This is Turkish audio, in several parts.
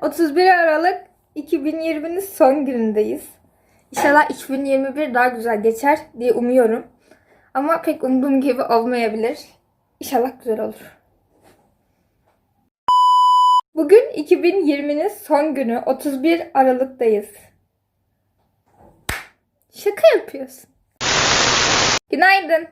31 Aralık 2020'nin son günündeyiz. İnşallah 2021 daha güzel geçer diye umuyorum. Ama pek umduğum gibi olmayabilir. İnşallah güzel olur. Bugün 2020'nin son günü 31 Aralık'tayız. Şaka yapıyorsun. Günaydın.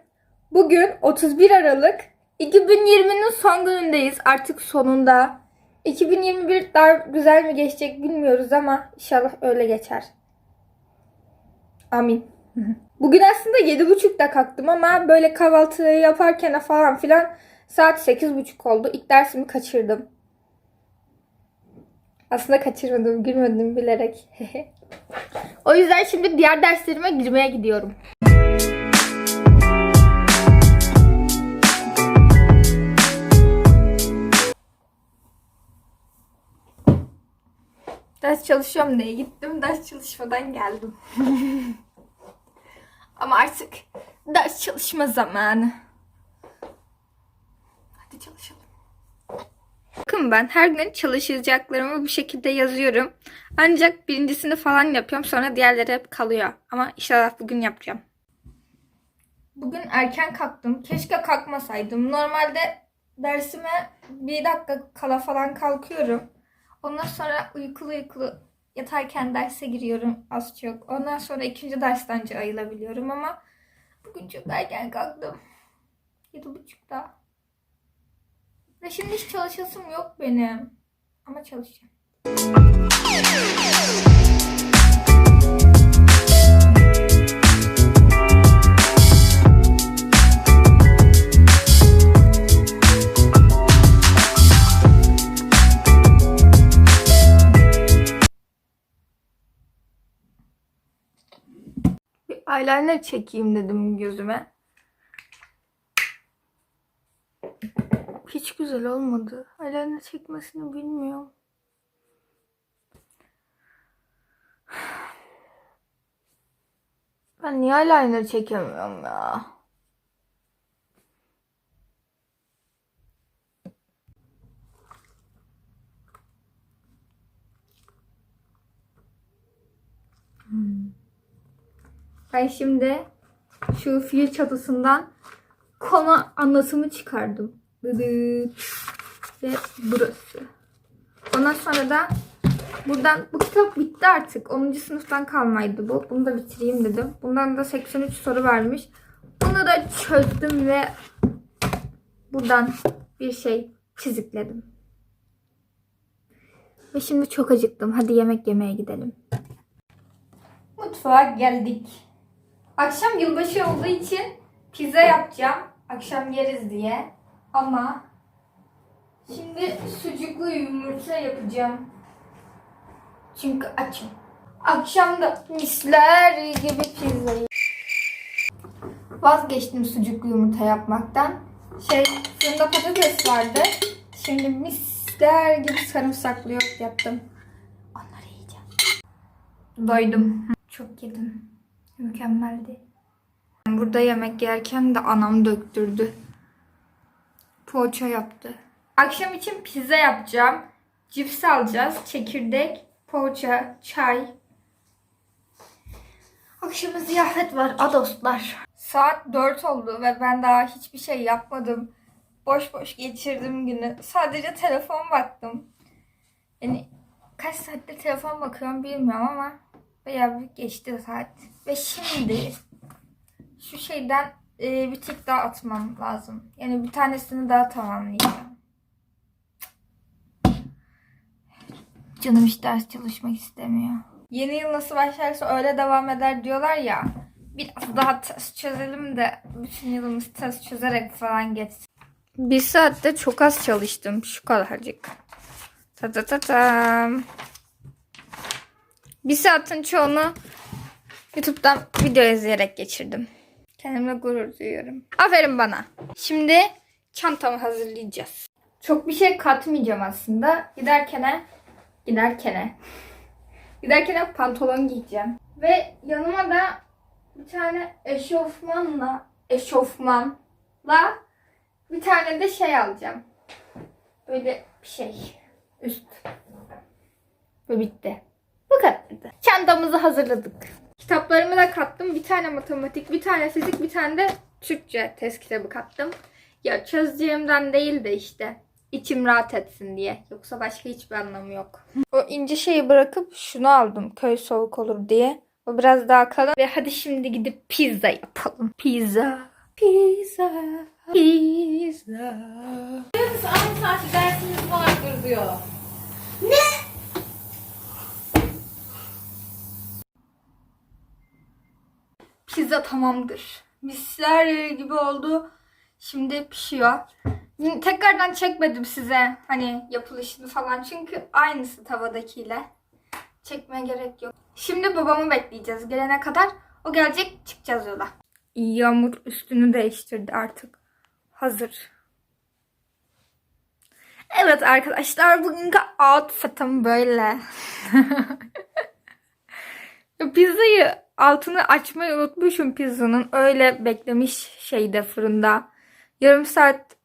Bugün 31 Aralık 2020'nin son günündeyiz. Artık sonunda. 2021 daha güzel mi geçecek bilmiyoruz ama inşallah öyle geçer. Amin. Bugün aslında 7.30'da kalktım ama böyle kahvaltıyı yaparken falan filan saat 8.30 oldu. İlk dersimi kaçırdım. Aslında kaçırmadım, gülmedim bilerek. o yüzden şimdi diğer derslerime girmeye gidiyorum. Ders çalışıyorum diye gittim. Ders çalışmadan geldim. Ama artık ders çalışma zamanı. Hadi çalışalım. Bakın ben her gün çalışacaklarımı bu şekilde yazıyorum. Ancak birincisini falan yapıyorum. Sonra diğerleri hep kalıyor. Ama inşallah bugün yapacağım. Bugün erken kalktım. Keşke kalkmasaydım. Normalde dersime bir dakika kala falan kalkıyorum. Ondan sonra uykulu uykulu yatarken derse giriyorum az çok. Ondan sonra ikinci dersten önce ayılabiliyorum ama bugün çok erken kalktım. Yedi buçukta. Ve şimdi hiç çalışasım yok benim. Ama çalışacağım. Eyeliner çekeyim dedim gözüme. Hiç güzel olmadı. Eyeliner çekmesini bilmiyorum. Ben niye eyeliner çekemiyorum ya? Ben şimdi şu fil çatısından konu anlatımı çıkardım. Ve burası. Ondan sonra da buradan bu kitap bitti artık. 10. sınıftan kalmaydı bu. Bunu da bitireyim dedim. Bundan da 83 soru vermiş. Bunu da çözdüm ve buradan bir şey çizikledim. Ve şimdi çok acıktım. Hadi yemek yemeye gidelim. Mutfağa geldik. Akşam yılbaşı olduğu için pizza yapacağım. Akşam yeriz diye. Ama şimdi sucuklu yumurta yapacağım. Çünkü açım. Akşam da misler gibi pizza yiyeceğim. Vazgeçtim sucuklu yumurta yapmaktan. Şey fırında patates vardı. Şimdi misler gibi sarımsaklı yoğurt yaptım. Onları yiyeceğim. Doydum. Çok yedim. Mükemmeldi. Burada yemek yerken de anam döktürdü. Poğaça yaptı. Akşam için pizza yapacağım. Cips alacağız. Çekirdek, poğaça, çay. Akşama ziyafet var adostlar. Saat 4 oldu ve ben daha hiçbir şey yapmadım. Boş boş geçirdim günü. Sadece telefon baktım. Yani kaç saattir telefon bakıyorum bilmiyorum ama bayağı bir geçti saat. Ve şimdi şu şeyden e, bir tek daha atmam lazım. Yani bir tanesini daha tamamlayacağım. Canım hiç ders çalışmak istemiyor. Yeni yıl nasıl başlarsa öyle devam eder diyorlar ya. Biraz daha test çözelim de bütün yılımız test çözerek falan geçsin. Bir saatte çok az çalıştım. Şu kadarcık. Ta ta ta tam. Bir saatin çoğunu YouTube'dan video izleyerek geçirdim. Kendimle gurur duyuyorum. Aferin bana. Şimdi çantamı hazırlayacağız. Çok bir şey katmayacağım aslında. Giderken giderken giderken pantolon giyeceğim. Ve yanıma da bir tane eşofmanla eşofmanla bir tane de şey alacağım. Böyle bir şey. Üst. Ve bitti. Çantamızı hazırladık. Kitaplarımı da kattım. Bir tane matematik, bir tane fizik, bir tane de Türkçe test kitabı kattım. Ya çözeceğimden değil de işte içim rahat etsin diye. Yoksa başka hiçbir anlamı yok. O ince şeyi bırakıp şunu aldım. Köy soğuk olur diye. O biraz daha kalın. Ve hadi şimdi gidip pizza yapalım. Pizza. Pizza. Pizza. Aynı saatte dersimiz vardır diyor. Pizza tamamdır. Misler gibi oldu. Şimdi pişiyor. Tekrardan çekmedim size hani yapılışını falan çünkü aynısı tavadakiyle. Çekmeye gerek yok. Şimdi babamı bekleyeceğiz gelene kadar. O gelecek çıkacağız yola. Yağmur üstünü değiştirdi artık. Hazır. Evet arkadaşlar bugünkü outfit'im böyle. Pizzayı altını açmayı unutmuşum pizzanın. Öyle beklemiş şeyde fırında. Yarım saat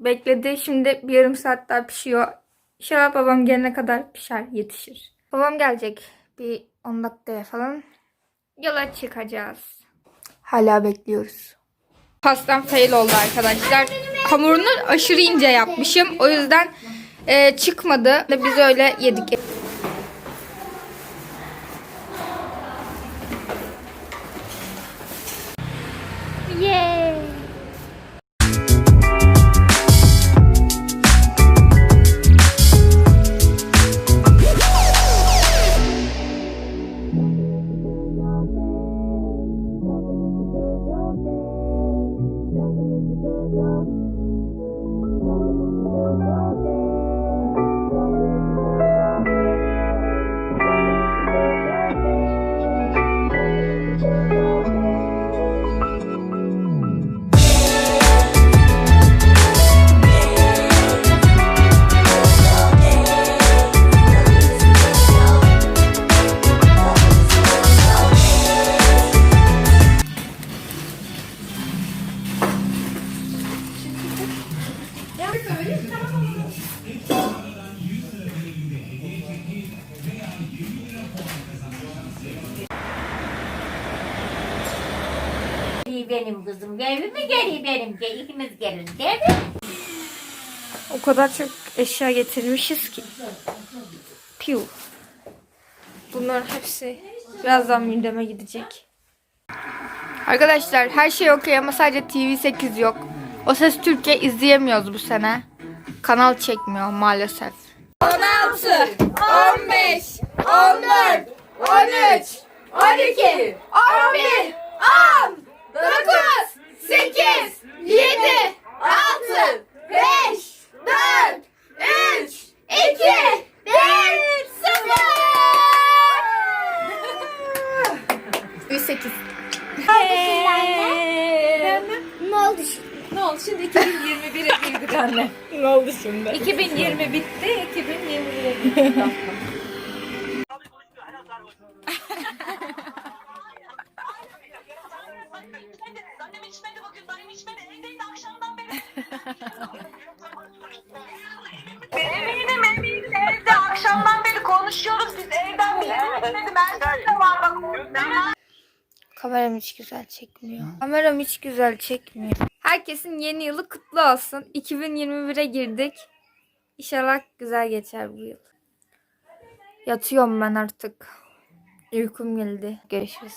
bekledi. Şimdi bir yarım saat daha pişiyor. İnşallah babam gelene kadar pişer, yetişir. Babam gelecek bir 10 dakikaya falan. Yola çıkacağız. Hala bekliyoruz. Pastam fail oldu arkadaşlar. Hamurunu aşırı ince yapmışım. O yüzden e, çıkmadı. Biz öyle yedik. Benim kızım. Mi geliyor benim? Gel, ikimiz geliriz. Değil mi? O kadar çok eşya getirmişiz ki. Piu. Bunların hepsi birazdan mideme gidecek. Arkadaşlar her şey okey ama sadece TV8 yok. O Ses Türkiye izleyemiyoruz bu sene. Kanal çekmiyor maalesef. 16, 15, 14, 13, 12, 11, 10, 9, 8, 7, 6, 5, 4, 3, 2, 1, 0. 8. Ne oldu şimdi? Ne oldu? Şimdi 2021'e girdik anne. Ne oldu şimdi? 2020 bitti. 2021'e girdik. Kameram hiç güzel çekmiyor. Kameram hiç güzel çekmiyor. Herkesin yeni yılı kutlu olsun. 2021'e girdik. İnşallah güzel geçer bu yıl. Yatıyorum ben artık. Uykum geldi. Görüşürüz.